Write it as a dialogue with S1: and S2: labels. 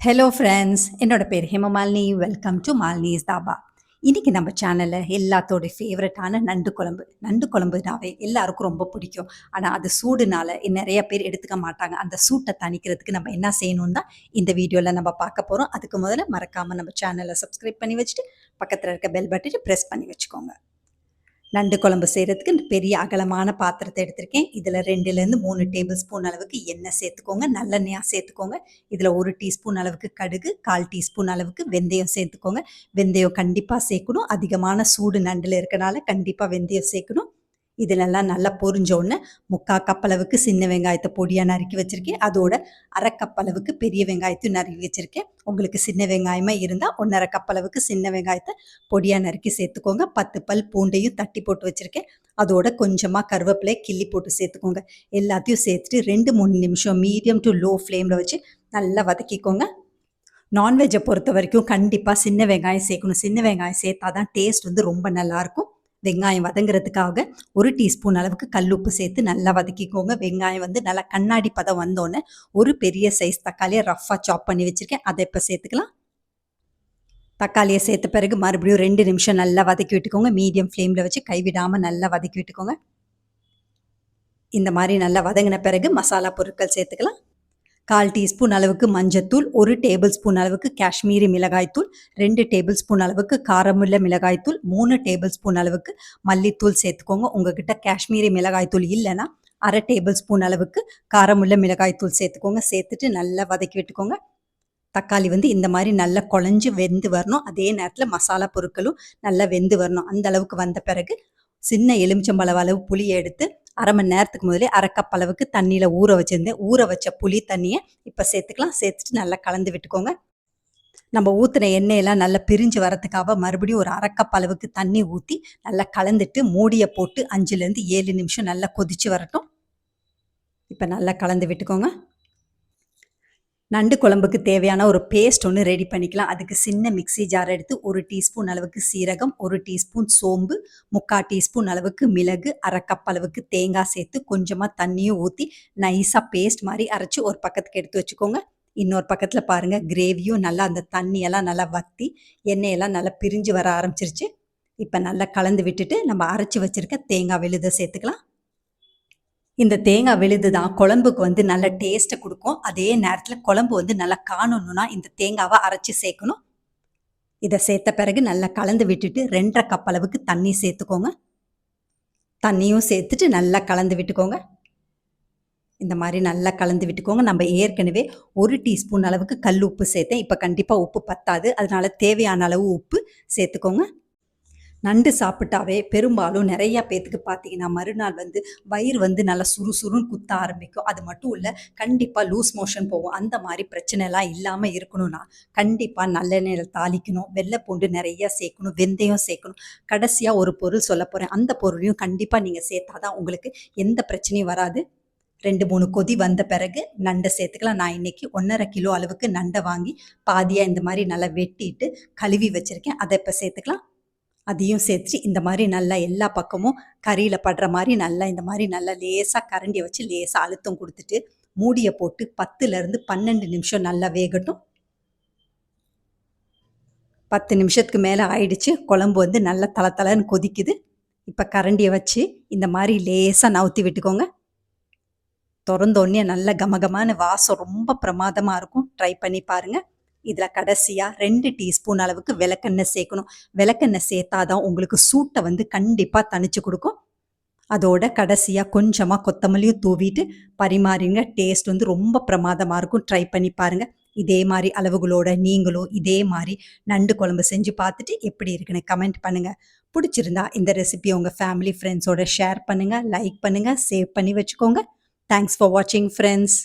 S1: Hello friends என்னோட பேர் Hemamalini welcome to Malini's dhaba. இன்றைக்கி நம்ம சேனலில் எல்லாத்தோடைய ஃபேவரட்டான நண்டு குழம்பு. நண்டு குழம்புனாவே எல்லாருக்கும் ரொம்ப பிடிக்கும். ஆனால் அது சூடுனால நிறைய பேர் எடுத்துக்க மாட்டாங்க. அந்த சூட்டை தணிக்கிறதுக்கு நம்ம என்ன செய்யணும் தான் இந்த வீடியோவில் நம்ம பார்க்க போகிறோம் அதுக்கு முதல்ல மறக்காமல் நம்ம சேனலை சப்ஸ்கிரைப் பண்ணி வச்சுட்டு பக்கத்தில் இருக்க பெல் பட்டனை ப்ரெஸ் பண்ணி வச்சுக்கோங்க. நண்டு குழம்பு செய்கிறதுக்கு பெரிய அகலமான பாத்திரத்தை எடுத்திருக்கேன். இதில் ரெண்டுலேருந்து மூணு டேபிள் ஸ்பூன் அளவுக்கு எண்ணெய் சேர்த்துக்கோங்க. நல்லெண்ணெயாக சேர்த்துக்கோங்க. இதில் ஒரு டீஸ்பூன் அளவுக்கு கடுகு கால் டீஸ்பூன் அளவுக்கு வெந்தயம் சேர்த்துக்கோங்க. வெந்தயம் கண்டிப்பாக சேர்க்கணும். அதிகமான சூடு நண்டில் இருக்கனால கண்டிப்பாக வெந்தயம் சேர்க்கணும். இதிலெல்லாம் நல்லா பொரிஞ்சோடனே முக்கால் கப்பளவுக்கு சின்ன வெங்காயத்தை பொடியாக நறுக்கி வச்சுருக்கேன். அதோட அரை கப்பளவுக்கு பெரிய வெங்காயத்தையும் நறுக்கி வச்சுருக்கேன். உங்களுக்கு சின்ன வெங்காயமாக இருந்தால் ஒன்றரை கப்பளவுக்கு சின்ன வெங்காயத்தை பொடியாக நறுக்கி சேர்த்துக்கோங்க. பத்து பல் பூண்டையும் தட்டி போட்டு வச்சுருக்கேன். அதோட கொஞ்சமாக கருவேப்பிலையை கிள்ளி போட்டு சேர்த்துக்கோங்க. எல்லாத்தையும் சேர்த்துட்டு ரெண்டு மூணு நிமிஷம் மீடியம் டு லோ ஃப்ளேமில் வச்சு நல்லா வதக்கிக்கோங்க. நான்வெஜ்ஜை பொறுத்த வரைக்கும் கண்டிப்பாக சின்ன வெங்காயம் சேர்க்கணும். சின்ன வெங்காயம் சேர்த்தா தான் டேஸ்ட் வந்து ரொம்ப நல்லாயிருக்கும் வெங்காயம் வதங்குறதுக்காக ஒரு டீஸ்பூன் அளவுக்கு கல்லுப்பு சேர்த்து நல்லா வதக்கிக்கோங்க. வெங்காயம் வந்து நல்லா கண்ணாடி பதம் வந்தோடனே ஒரு பெரிய சைஸ் தக்காளியை ரஃப்பாக சாப் பண்ணி வச்சுருக்கேன். அதை இப்போ சேர்த்துக்கலாம். தக்காளியை சேர்த்த பிறகு மறுபடியும் ரெண்டு நிமிஷம் நல்லா வதக்கி விட்டுக்கோங்க. மீடியம் ஃப்ளேமில் வச்சு கைவிடாமல் நல்லா வதக்கி விட்டுக்கோங்க. இந்த மாதிரி நல்லா வதங்கின பிறகு மசாலா பொருட்கள் சேர்த்துக்கலாம். கால் டீஸ்பூன் அளவுக்கு மஞ்சத்தூள் ஒரு டேபிள் ஸ்பூன் அளவுக்கு காஷ்மீரி மிளகாய்த்தூள் ரெண்டு டேபிள் ஸ்பூன் அளவுக்கு காரமுள்ள மிளகாய்த்தூள் மூணு டேபிள் ஸ்பூன் அளவுக்கு மல்லித்தூள் சேர்த்துக்கோங்க. உங்ககிட்ட காஷ்மீரி மிளகாய்த்தூள் இல்லைன்னா அரை டேபிள் ஸ்பூன் அளவுக்கு காரமுள்ள மிளகாய்த்தூள் சேர்த்துக்கோங்க. சேர்த்துட்டு நல்லா வதக்கி விட்டுக்கோங்க. தக்காளி வந்து இந்த மாதிரி நல்லா குழஞ்சி வெந்து வரணும். அதே நேரத்தில் மசாலா பொருட்களும் நல்லா வெந்து வரணும். அந்த அளவுக்கு வந்த பிறகு சின்ன எலுமிச்சம்பழம் அளவு புளியை எடுத்து அரை மணி நேரத்துக்கு முதலே அரை கப் அளவுக்கு தண்ணியில் ஊற வச்சுருந்தேன் ஊற வச்ச புளி தண்ணியை இப்போ சேர்த்துக்கலாம். சேர்த்துட்டு நல்லா கலந்து விட்டுக்கோங்க. நம்ம ஊற்றின எண்ணெயெல்லாம் நல்லா பிரிஞ்சு வரத்துக்காக மறுபடியும் ஒரு அரைக்கப் அளவுக்கு தண்ணி ஊற்றி நல்லா கலந்துட்டு மூடியை போட்டு அஞ்சுலேருந்து ஏழு நிமிஷம் நல்லா கொதித்து வரட்டும். இப்போ நல்லா கலந்து விட்டுக்கோங்க. நண்டு குழம்புக்கு தேவையான ஒரு பேஸ்ட் ஒன்று ரெடி பண்ணிக்கலாம். அதுக்கு சின்ன மிக்சி ஜார் எடுத்து ஒரு டீஸ்பூன் அளவுக்கு சீரகம் ஒரு டீஸ்பூன் சோம்பு முக்கால் டீஸ்பூன் அளவுக்கு மிளகு அரை கப் அளவுக்கு தேங்காய் சேர்த்து கொஞ்சமாக தண்ணியும் ஊற்றி நைஸாக பேஸ்ட் மாதிரி அரைச்சி ஒரு பக்கத்துக்கு எடுத்து வச்சுக்கோங்க. இன்னொரு பக்கத்தில் பாருங்கள் கிரேவியும் நல்லா அந்த தண்ணியெல்லாம் நல்லா வற்றி எண்ணெயெல்லாம் நல்லா பிரிஞ்சு வர ஆரம்பிச்சிருச்சு. இப்போ நல்லா கலந்து விட்டுட்டு நம்ம அரைச்சி வச்சுருக்க தேங்காய் விழுதை சேர்த்துக்கலாம். இந்த தேங்காய் விழுது தான் குழம்புக்கு வந்து நல்ல டேஸ்ட்டை கொடுக்கும். அதே நேரத்தில் குழம்பு வந்து நல்லா காணணும்னா இந்த தேங்காவை அரைச்சி சேர்க்கணும். இதை சேர்த்த பிறகு நல்லா கலந்து விட்டுட்டு ரெண்டரை கப் அளவுக்கு தண்ணி சேர்த்துக்கோங்க. தண்ணியும் சேர்த்துட்டு நல்லா கலந்து விட்டுக்கோங்க. இந்த மாதிரி நல்லா கலந்து விட்டுக்கோங்க. நம்ம ஏற்கனவே ஒரு டீஸ்பூன் அளவுக்கு கல் உப்பு சேர்த்தேன். இப்போ கண்டிப்பாக உப்பு பத்தாது. அதனால தேவையான அளவு உப்பு சேர்த்துக்கோங்க. நண்டு சாப்பிட்டாவே பெரும்பாலும் நிறையா பேத்துக்கு பார்த்தீங்கன்னா மறுநாள் வந்து வயிறு வந்து நல்லா சுறுசுறுன்னு குத்த ஆரம்பிக்கும். அது மட்டும் இல்லை கண்டிப்பாக லூஸ் மோஷன் போகும். அந்த மாதிரி பிரச்சனைலாம் இல்லாமல் இருக்கணும்னா கண்டிப்பாக நல்லெண்ணெயில் தாளிக்கணும். வெள்ளை பூண்டு நிறையா சேர்க்கணும். வெந்தயம் சேர்க்கணும். கடைசியாக ஒரு பொருள் சொல்ல போகிறேன் அந்த பொருளையும் கண்டிப்பாக நீங்கள் சேர்த்தா தான் உங்களுக்கு எந்த பிரச்சனையும் வராது. ரெண்டு மூணு கொதி வந்த பிறகு நண்டை சேர்த்துக்கலாம். நான் இன்னைக்கு ஒன்றரை கிலோ அளவுக்கு நண்டை வாங்கி பாதியாக இந்த மாதிரி நல்லா வெட்டிட்டு கழுவி வச்சுருக்கேன். அதை இப்போ சேர்த்துக்கலாம். அதையும் சேர்த்து இந்த மாதிரி நல்லா எல்லா பக்கமும் கறியில் படுற மாதிரி நல்லா இந்த மாதிரி நல்லா லேசாக கரண்டியை வச்சு லேசாக அழுத்தம் கொடுத்துட்டு மூடியை போட்டு பத்துலேருந்து பன்னெண்டு நிமிஷம் நல்லா வேகட்டும். பத்து நிமிஷத்துக்கு மேலே ஆயிடுச்சு. குழம்பு வந்து நல்லா தலை தலைன்னு கொதிக்குது. இப்போ கரண்டியை வச்சு இந்த மாதிரி லேசாக நவுத்தி விட்டுக்கோங்க. திறந்தோடனே நல்ல கமகமான வாசம் ரொம்ப பிரமாதமாக இருக்கும். ட்ரை பண்ணி பாருங்கள் இதில் கடைசியாக ரெண்டு டீஸ்பூன் அளவுக்கு விளக்கெண்ணெய் சேர்க்கணும். விளக்கெண்ணெய் சேர்த்தா தான் உங்களுக்கு சூட்டை வந்து கண்டிப்பாக தணிச்சு கொடுக்கும். அதோட கடைசியாக கொஞ்சமாக கொத்தமல்லியும் தூவிட்டு பரிமாறிங்க டேஸ்ட் வந்து ரொம்ப பிரமாதமாக இருக்கும். ட்ரை பண்ணி பாருங்கள் இதே மாதிரி அளவுகளோட நீங்களும் இதே மாதிரி நண்டு குழம்பு செஞ்சு பார்த்துட்டு எப்படி இருக்குன்னு கமெண்ட் பண்ணுங்கள் பிடிச்சிருந்தா இந்த ரெசிபியை உங்கள் ஃபேமிலி ஃப்ரெண்ட்ஸோட ஷேர் பண்ணுங்கள் லைக் பண்ணுங்கள் சேவ் பண்ணி வச்சுக்கோங்க. தேங்க்ஸ் ஃபார் வாட்சிங் ஃப்ரெண்ட்ஸ்